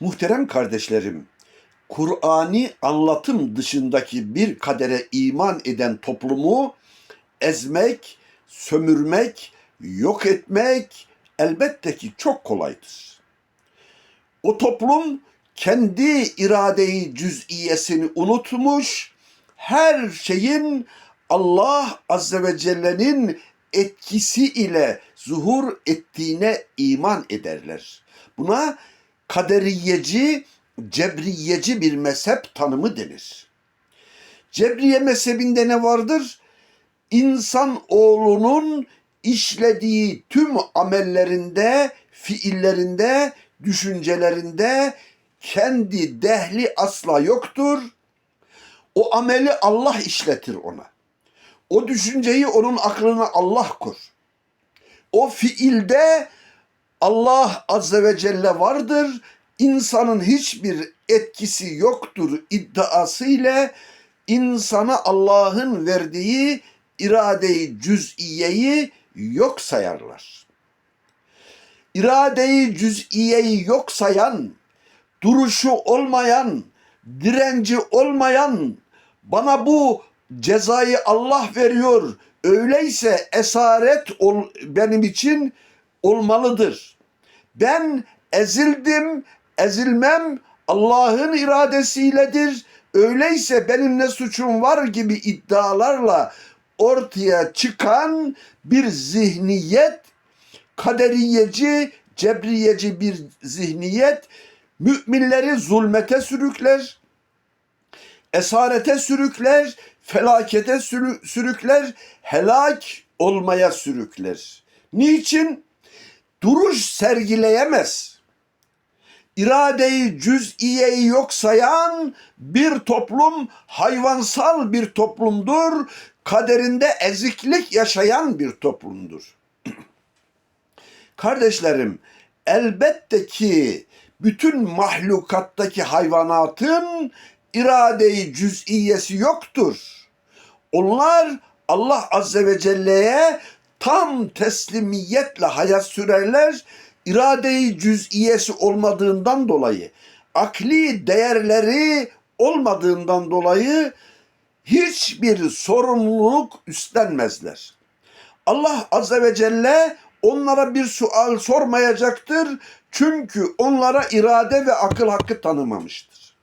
Muhterem kardeşlerim, Kur'ani anlatım dışındaki bir kadere iman eden toplumu ezmek, sömürmek, yok etmek elbette ki çok kolaydır. O toplum kendi iradeyi cüz'iyesini unutmuş, her şeyin Allah Azze ve Celle'nin etkisi ile zuhur ettiğine iman ederler. Buna kaderiyeci, cebriyeci bir mezhep tanımı denir. Cebriye mezhebinde ne vardır? İnsan oğlunun işlediği tüm amellerinde, fiillerinde, düşüncelerinde kendi dehli asla yoktur. O ameli Allah işletir ona. O düşünceyi onun aklına Allah kur. O fiilde Allah Azze ve Celle vardır. İnsanın hiçbir etkisi yoktur iddiası ile insana Allah'ın verdiği iradeyi cüz'iyeyi yok sayarlar. İradeyi cüz'iyeyi yok sayan, duruşu olmayan, direnci olmayan, bana bu cezayı Allah veriyor, öyleyse esaret ol, benim için olmalıdır. Ben ezildim, ezilmem Allah'ın iradesiyledir. Öyleyse benim ne suçum var gibi iddialarla ortaya çıkan bir zihniyet, kaderiyeci, cebriyeci bir zihniyet müminleri zulmete sürükler, esarete sürükler, felakete sürü- sürükler, helak olmaya sürükler. Niçin? Duruş sergileyemez. İradeyi cüz'iyeyi yok sayan bir toplum hayvansal bir toplumdur. Kaderinde eziklik yaşayan bir toplumdur. Kardeşlerim, elbette ki bütün mahlukattaki hayvanatın iradeyi cüz'iyesi yoktur. Onlar Allah Azze ve Celle'ye tam teslimiyetle hayat sürerler. İradeyi cüz'iyesi olmadığından dolayı, akli değerleri olmadığından dolayı hiçbir sorumluluk üstlenmezler. Allah Azze ve Celle onlara bir sual sormayacaktır. Çünkü onlara irade ve akıl hakkı tanımamıştır.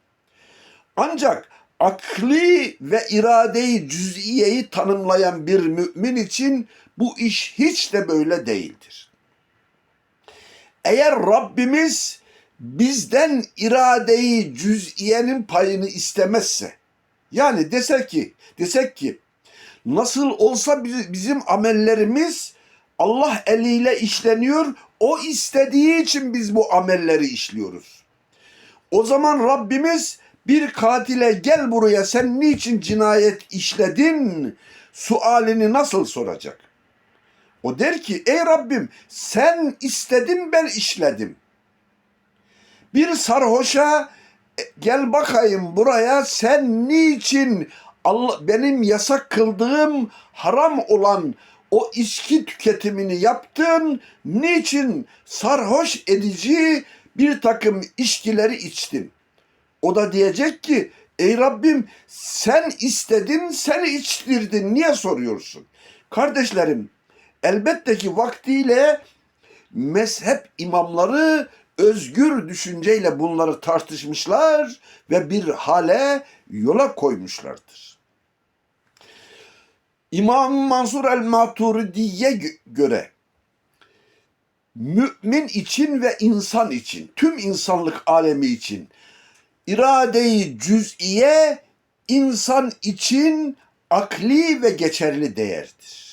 Ancak akli ve iradeyi cüz'iyeyi tanımlayan bir mümin için bu iş hiç de böyle değildir. Eğer Rabbimiz bizden iradeyi cüz'iyenin payını istemezse, yani desek ki, desek ki nasıl olsa biz- bizim amellerimiz Allah eliyle işleniyor. O istediği için biz bu amelleri işliyoruz. O zaman Rabbimiz bir katile gel buraya sen niçin cinayet işledin sualini nasıl soracak? O der ki ey Rabbim sen istedin ben işledim. Bir sarhoşa "E, gel bakayım buraya sen niçin Allah, benim yasak kıldığım haram olan o içki tüketimini yaptın? Niçin sarhoş edici bir takım içkileri içtin? O da diyecek ki ey Rabbim sen istedin sen içtirdin niye soruyorsun? Kardeşlerim elbette ki vaktiyle mezhep imamları özgür düşünceyle bunları tartışmışlar ve bir hale yola koymuşlardır. İmam Mansur el-Maturidi'ye gö- göre mümin için ve insan için, tüm insanlık alemi için iradeyi cüz'iye insan için akli ve geçerli değerdir.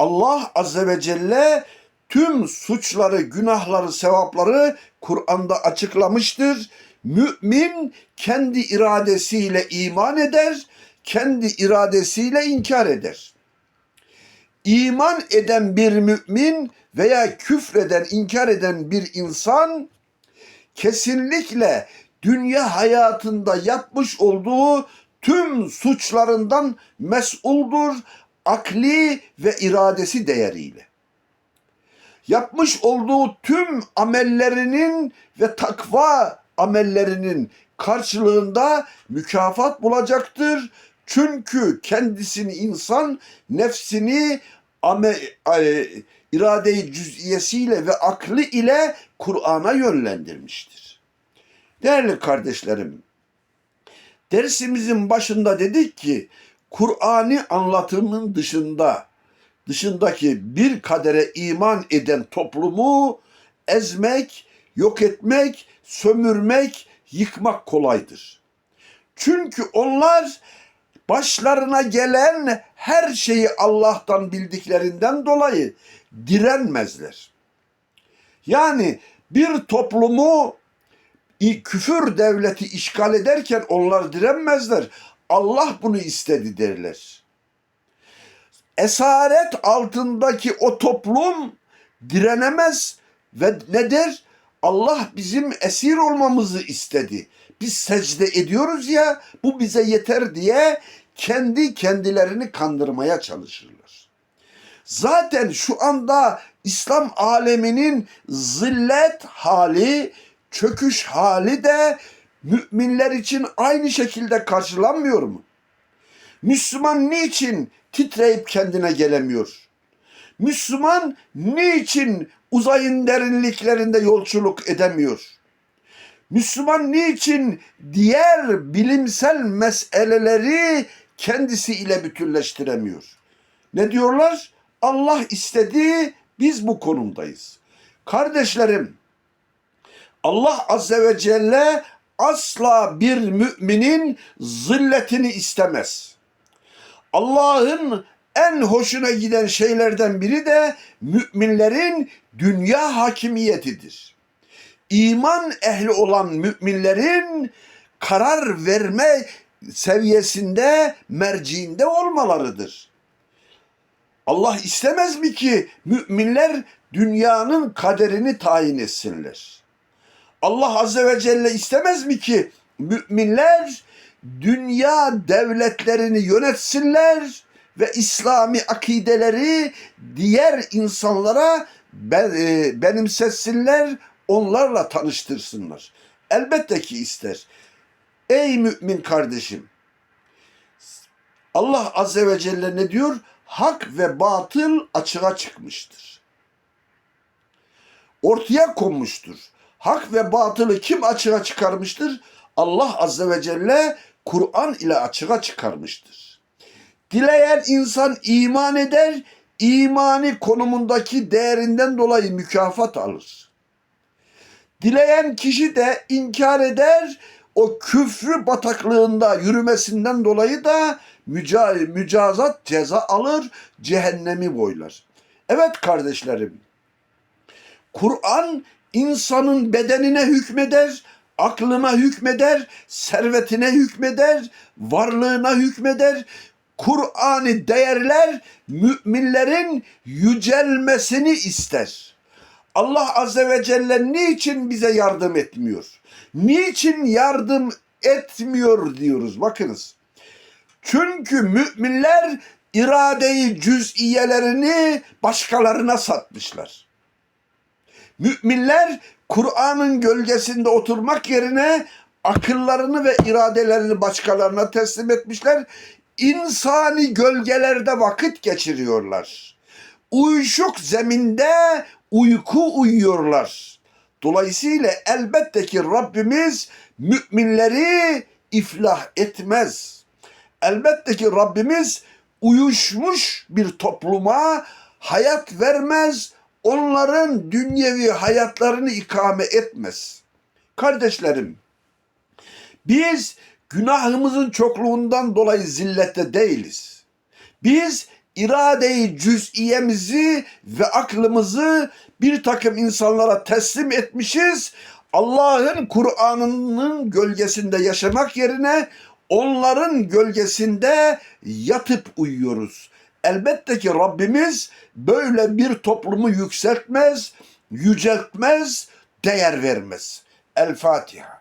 Allah Azze ve Celle tüm suçları, günahları, sevapları Kur'an'da açıklamıştır. Mümin kendi iradesiyle iman eder, kendi iradesiyle inkar eder. İman eden bir mümin veya küfreden, inkar eden bir insan kesinlikle dünya hayatında yapmış olduğu tüm suçlarından mesuldur akli ve iradesi değeriyle. yapmış olduğu tüm amellerinin ve takva amellerinin karşılığında mükafat bulacaktır. Çünkü kendisini insan nefsini ame, e, irade-i cüz'iyesiyle ve aklı ile Kur'an'a yönlendirmiştir. Değerli kardeşlerim, dersimizin başında dedik ki Kur'an'ı anlatımın dışında dışındaki bir kadere iman eden toplumu ezmek, yok etmek, sömürmek, yıkmak kolaydır. Çünkü onlar başlarına gelen her şeyi Allah'tan bildiklerinden dolayı direnmezler. Yani bir toplumu küfür devleti işgal ederken onlar direnmezler. Allah bunu istedi derler. Esaret altındaki o toplum direnemez ve ne der? Allah bizim esir olmamızı istedi. Biz secde ediyoruz ya bu bize yeter diye kendi kendilerini kandırmaya çalışırlar. Zaten şu anda İslam aleminin zillet hali, çöküş hali de müminler için aynı şekilde karşılanmıyor mu? Müslüman niçin titreyip kendine gelemiyor? Müslüman niçin uzayın derinliklerinde yolculuk edemiyor? Müslüman niçin diğer bilimsel meseleleri kendisi ile bütünleştiremiyor? Ne diyorlar? Allah istedi, biz bu konumdayız. Kardeşlerim, Allah Azze ve Celle asla bir müminin zilletini istemez. Allah'ın en hoşuna giden şeylerden biri de müminlerin dünya hakimiyetidir. İman ehli olan müminlerin karar verme seviyesinde, merciinde olmalarıdır. Allah istemez mi ki müminler dünyanın kaderini tayin etsinler? Allah Azze ve Celle istemez mi ki müminler dünya devletlerini yönetsinler ve İslami akideleri diğer insanlara e, benimsetsinler, onlarla tanıştırsınlar. Elbette ki ister. Ey mümin kardeşim, Allah Azze ve Celle ne diyor? Hak ve batıl açığa çıkmıştır. Ortaya konmuştur. Hak ve batılı kim açığa çıkarmıştır? Allah Azze ve Celle Kur'an ile açığa çıkarmıştır. Dileyen insan iman eder, imani konumundaki değerinden dolayı mükafat alır. Dileyen kişi de inkar eder, o küfrü bataklığında yürümesinden dolayı da müca mücazat ceza alır, cehennemi boylar. Evet kardeşlerim, Kur'an insanın bedenine hükmeder, aklına hükmeder, servetine hükmeder, varlığına hükmeder. Kur'an'ı değerler, müminlerin yücelmesini ister. Allah Azze ve Celle niçin bize yardım etmiyor? Niçin yardım etmiyor diyoruz. Bakınız. Çünkü müminler iradeyi cüz'iyelerini başkalarına satmışlar. Müminler Kur'an'ın gölgesinde oturmak yerine akıllarını ve iradelerini başkalarına teslim etmişler. İnsani gölgelerde vakit geçiriyorlar. Uyuşuk zeminde uyku uyuyorlar. Dolayısıyla elbette ki Rabbimiz müminleri iflah etmez. Elbette ki Rabbimiz uyuşmuş bir topluma hayat vermez, onların dünyevi hayatlarını ikame etmez. Kardeşlerim, biz günahımızın çokluğundan dolayı zillette değiliz. Biz iradeyi cüz'iyemizi ve aklımızı bir takım insanlara teslim etmişiz. Allah'ın Kur'an'ının gölgesinde yaşamak yerine onların gölgesinde yatıp uyuyoruz. Elbette ki Rabbimiz böyle bir toplumu yükseltmez, yüceltmez, değer vermez. El Fatiha.